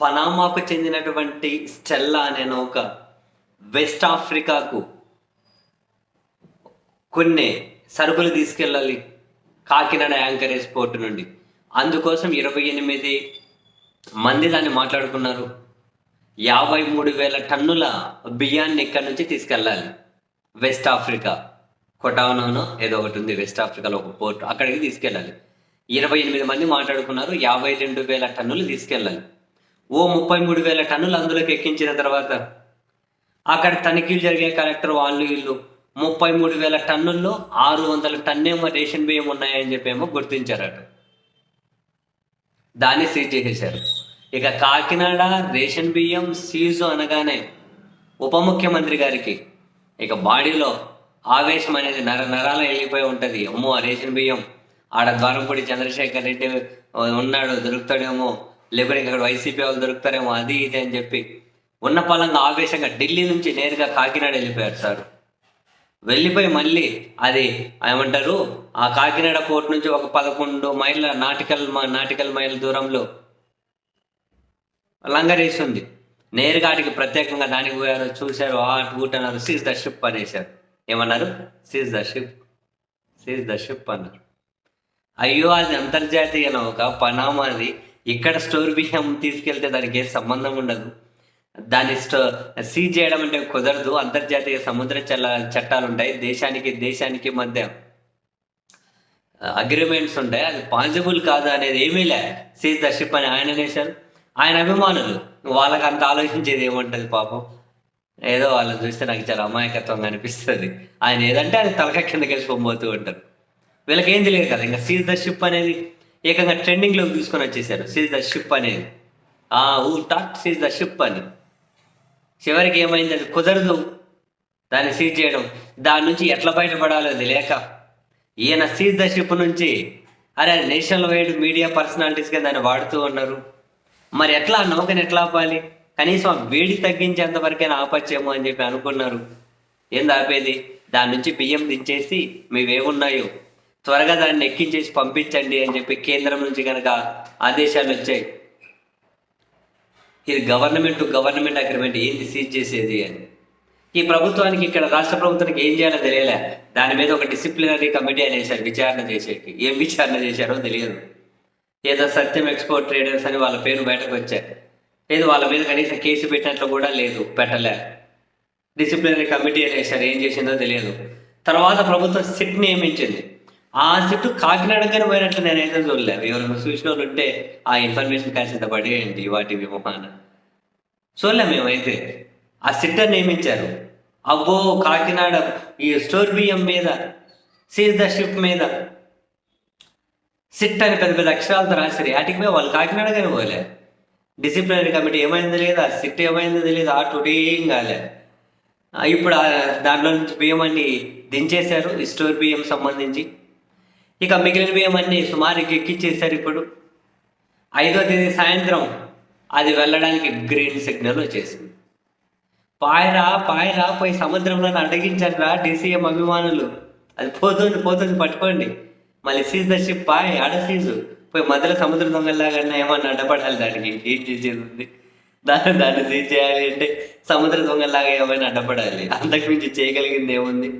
పనామాకు చెందినటువంటి స్టెల్లా అనే నౌక వెస్ట్ ఆఫ్రికాకు కొన్ని సరుకులు తీసుకెళ్ళాలి. కాకినాడ యాంకరేజ్ పోర్టు నుండి. అందుకోసం ఇరవై ఎనిమిది మంది దాన్ని మాట్లాడుకున్నారు. యాభై మూడు వేల టన్నుల బియ్యాన్ని ఇక్కడి నుంచి తీసుకెళ్ళాలి. West Africa. కొటానోనో ఏదో ఒకటి ఉంది వెస్ట్ ఆఫ్రికాలో ఒక పోర్ట్ అక్కడికి తీసుకెళ్ళాలి. ఇరవై ఎనిమిది మంది మాట్లాడుకున్నారు యాభై రెండు వేల టన్నులు తీసుకెళ్ళాలి. ఓ ముప్పై మూడు వేల టన్నులు అందులోకి ఎక్కించిన తర్వాత అక్కడ తనిఖీలు జరిగే కలెక్టర్ వాళ్ళు వీళ్ళు ముప్పై మూడు వేల టన్నుల్లో ఆరు వందల టన్నేమో రేషన్ బియ్యం ఉన్నాయని చెప్పేమో గుర్తించారట. దాన్ని సీజ్ చేసేశారు. ఇక కాకినాడ రేషన్ బియ్యం సీజు అనగానే ఉప ముఖ్యమంత్రి గారికి ఇక బాడీలో ఆవేశం అనేది నర నరాల వెళ్ళిపోయి ఉంటుంది. అమ్మో రేషన్ బియ్యం ఆడ ద్వారంపూడి చంద్రశేఖర్ రెడ్డి ఉన్నాడు దొరుకుతాడేమో లేకపోతే ఇక్కడ వైసీపీ వాళ్ళు దొరుకుతారేమో అది ఇది అని చెప్పి ఉన్న పలంగా ఆవేశంగా ఢిల్లీ నుంచి నేరుగా కాకినాడ వెళ్ళిపోయారు సార్. వెళ్ళిపోయి మళ్ళీ అది ఏమంటారు ఆ కాకినాడ పోర్ట్ నుంచి ఒక పదకొండు మైళ్ళ నాటికల్ నాటికల్ మైళ్ళ దూరంలో లంగరేసి ఉంది. నేరుగా ఆడికి ప్రత్యేకంగా దానికి పోయారు చూశారు ఆ ఊట అన్నారు సీజ్ ద షిప్ అనేసారు ఏమన్నారు? Seize the ship seize the ship అన్నారు. అయ్యో అది అంతర్జాతీయ నౌక పనామాది. ఇక్కడ స్టోర్ బియ్యం తీసుకెళ్తే దానికి ఏ సంబంధం ఉండదు. దాన్ని స్టో సీజ్ చేయడం అంటే కుదరదు. అంతర్జాతీయ సముద్ర చల్ల చట్టాలు ఉంటాయి దేశానికి దేశానికి మధ్య అగ్రిమెంట్స్ ఉంటాయి. అది పాసిబుల్ కాదు అనేది ఏమీ లే. సీజ్ ద షిప్ అని ఆయన నేషన్ ఆయన అభిమానులు. వాళ్ళకి అంత ఆలోచించేది ఏముంటుంది పాపం. ఏదో వాళ్ళని చూస్తే నాకు చాలా అమాయకత్వంగా అనిపిస్తుంది. ఆయన ఏదంటే అది తలక కిందకి వెళ్ళిపోతూ ఉంటారు. వీళ్ళకి ఏం తెలియదు కదా. ఇంకా సీజ్ ద షిప్ అనేది ఏకంగా ట్రెండింగ్లోకి తీసుకొని వచ్చేసారు. సీజ్ ద షిప్ అనేది. ఆ ఊ టాక్ సీజ్ ద షిప్ అని. చివరికి ఏమైంది? అది కుదరదు. దాన్ని సీజ్ చేయడం. దాని నుంచి ఎట్లా బయటపడాలో అది లేక ఈయన సీజ్ ద షిప్ నుంచి అరే నేషనల్ వైడ్ మీడియా పర్సనాలిటీస్గా దాన్ని వాడుతూ ఉన్నారు. మరి ఎట్లా? నౌకని ఎట్లా ఆపాలి? కనీసం ఆ వేడి తగ్గించేంత వరకైనా ఆపచ్చేమో అని చెప్పి అనుకున్నారు. ఏంది ఆపేది? దాని నుంచి బియ్యం దించేసి మీవేమున్నాయో త్వరగా దాన్ని ఎక్కించేసి పంపించండి అని చెప్పి కేంద్రం నుంచి కనుక ఆదేశాలు వచ్చాయి. ఇది గవర్నమెంట్ టు గవర్నమెంట్ అగ్రిమెంట్ ఏంది సీజ్ చేసేది అని. ఈ ప్రభుత్వానికి ఇక్కడ రాష్ట్ర ప్రభుత్వానికి ఏం చేయాలో తెలియలే. దాని మీద ఒక డిసిప్లినరీ కమిటీ అని వేశారు విచారణ చేసేకి. ఏం విచారణ చేశారో తెలియదు. ఏదో సత్యం ఎక్స్పోర్ట్ ట్రేడర్స్ అని వాళ్ళ పేరు బయటకు వచ్చారు లేదు వాళ్ళ మీద కనీసం కేసు పెట్టినట్లు కూడా లేదు పెట్టలే. డిసిప్లినరీ కమిటీ అని వేశారు ఏం చేసిందో తెలియదు. తర్వాత ప్రభుత్వం సిట్ నియమించింది. ఆ సిట్ కాకినాడగానే పోయినట్లు నేనైతే చూడలేదు ఎవరైనా చూసిన వాళ్ళు ఉంటే ఆ ఇన్ఫర్మేషన్ కాసేంత పడేయండి వాటి విమోహాన చూడలే మేమైతే. ఆ సిట్టర్ నియమించారు. అబ్బో కాకినాడ ఈ స్టోర్ బియ్యం మీద సీజ్ ద షిప్ మీద. సిట్ అని పెద్ద పెద్ద అక్షరాలతో రాశారు. వాటికి పోయి వాళ్ళు కాకినాడగానే పోలే. డిసిప్లినరీ కమిటీ ఏమైంది లేదా ఆ సిట్ ఏమైందో తెలియదు ఆ టుటీ ఏం కాలే. ఇప్పుడు దాంట్లో నుంచి బియ్యం అన్ని దించేశారు ఈ స్టోర్ బియ్యం సంబంధించి. ఇక మిగిలినవి బియ్యం అన్ని సుమారుకి ఎక్కిచ్చేశారు ఇప్పుడు. ఐదో తేదీ సాయంత్రం అది వెళ్ళడానికి గ్రీన్ సిగ్నల్ వచ్చేసింది. పాయరా పాయరా పోయి సముద్రంలో అడగించండి రా డీసీఎం అభిమానులు. అది పోతుంది పోతుంది పట్టుకోండి. మళ్ళీ సీజ్ ద షిప్ పాయ్ ఆడ సీజు పోయి మధ్యలో సముద్ర దొంగలాగా ఏమన్నా అడ్డపడాలి దానికి. ఏం చేసేది? ఉంది దాన్ని దాన్ని సీజ్ చేయాలి అంటే సముద్ర దొంగలాగా ఏమైనా అడ్డపడాలి. అంతకు మించి చేయగలిగింది ఏముంది?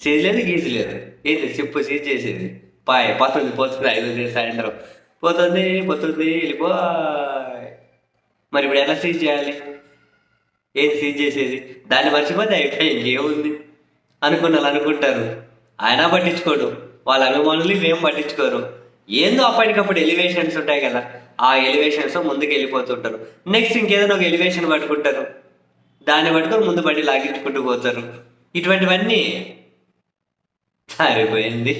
సీజ్ లేదు గీజ్ లేదు. ఏంది షిప్ సీజ్ చేసేది? పాయ్ పోతుంది పోతుంది. ఐదు సాయంత్రం. పోతుంది పోతుంది వెళ్ళిపో మరి ఇప్పుడు ఎలా సీజ్ చేయాలి? ఏది సీజ్ చేసేది? దాన్ని మర్చిపోతే అయిపోయి ఇంకేముంది? అనుకున్న వాళ్ళు అనుకుంటారు. ఆయన పట్టించుకోడు. వాళ్ళ అభిమానులు ఇవేం పట్టించుకోరు. ఏందో అప్పటికప్పుడు ఎలివేషన్స్ ఉంటాయి కదా. ఆ ఎలివేషన్స్ ముందుకు వెళ్ళిపోతుంటారు. నెక్స్ట్ ఇంకేదైనా ఒక ఎలివేషన్ పట్టుకుంటారు. దాన్ని పట్టుకొని ముందు పడి లాగించుకుంటూ పోతారు. ఇటువంటివన్నీ సారిపోయింది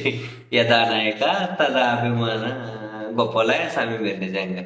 యథానాయక తదాభిమాన గొప్పలే స్వామి మీరు నిజంగా.